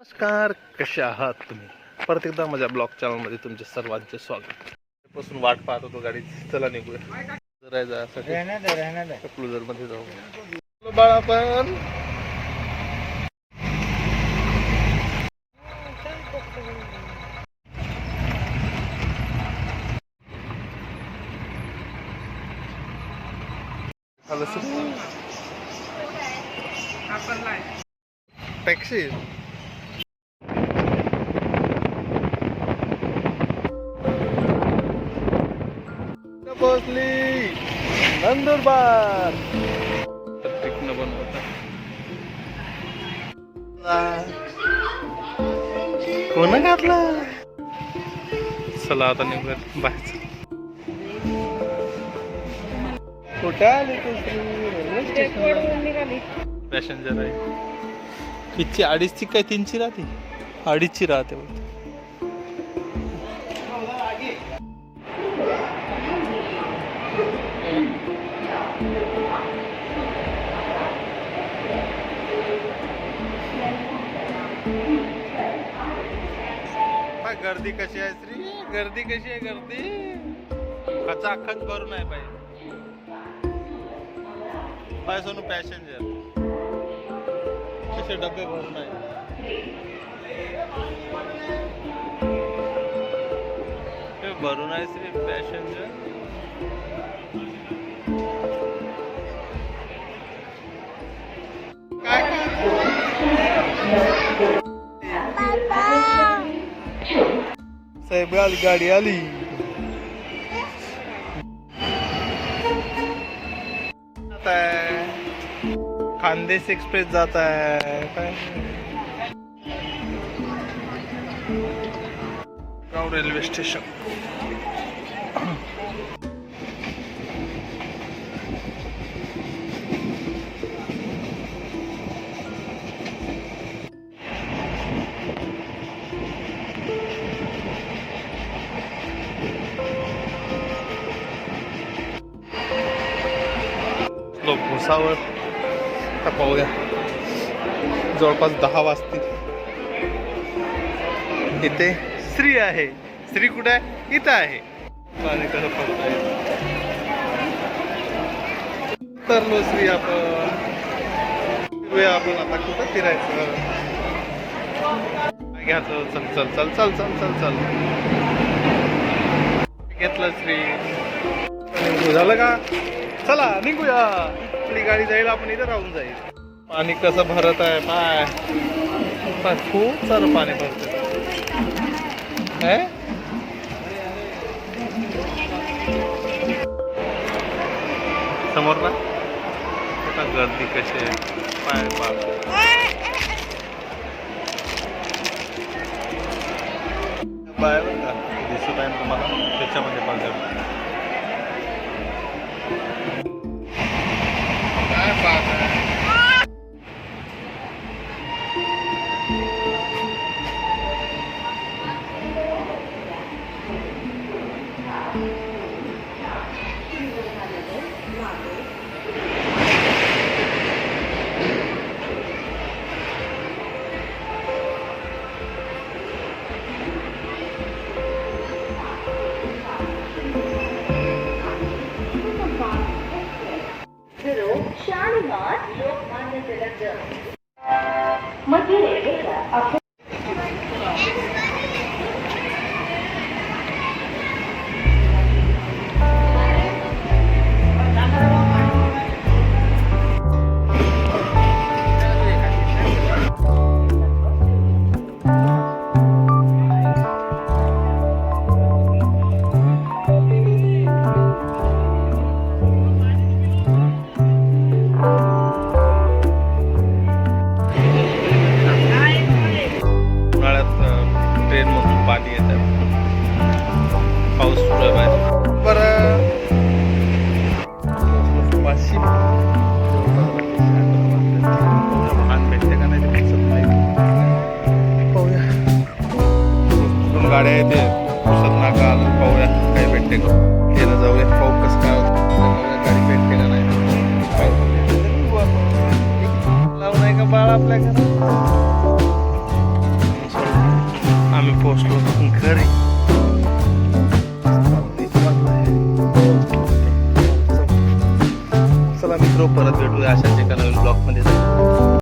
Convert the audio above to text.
नमस्कार कसे आहात तुम्ही? परत एकदा माझ्या ब्लॉग चॅनलमध्ये तुमचे सर्वांचे स्वागत. पासून वाट पाहत होतो गाडी चला निघूया. दे क्लुजरमध्ये जाऊ. बाळा पण हॅलो टॅक्सी पोचली नंदुरबार कोण घातला? चला आता निघूया बाहेर. कुठे आली पॅसेंजर आहे. किती अडीचची काय तीनची राहते? अडीचची राहते गर्दी कशी आहे श्री? गर्दी कशी आहे गर्दी? खचाखच भरून आहे बाई. पाय सोनू पॅसेंजर कसे डबे भरून आहे. हे भरून आहे श्री पॅसेंजर साहेब गाडी आली. खानदेश एक्सप्रेस जात आहे काय रेल्वे स्टेशन. लोक आता पाहूया जवळपास दहा वाजतील. इथे स्त्री आहे. स्त्री कुठे आहे? इथं आहे. पाणी कसं पडत आहे. तरलो स्त्री आपण. आपण आता कुठं फिरायचं. घ्यायचं? चल चल चल चल चल चल चल. घेतलं श्री. झालं का? चला निघूया. आपली गाडी जाईल आपण इथं राहून जाईल. पाणी कसं भरत आहे पाय. पाय, खूप सारं पाणी भरत आहे समोर ना? आता गर्दी कशी आहे. पाय बाप बाय का दिसत आहे ना तुम्हाला? त्याच्यामध्ये पाहिजे शाळीमार लोकमान्य तिलक मध्य रेल्वेचा गाड्या येते पुसत नाका अजून पाहूया काय भेटते. का येणं जाऊया. पाहू कसं काय होतं. गाडी भेटते का नाही. पाहू. लावून का बाळ आपल्या घरात? पोचलो घरी. चला मित्र परत भेटूया अशा ठिकाणी नवीन मध्ये.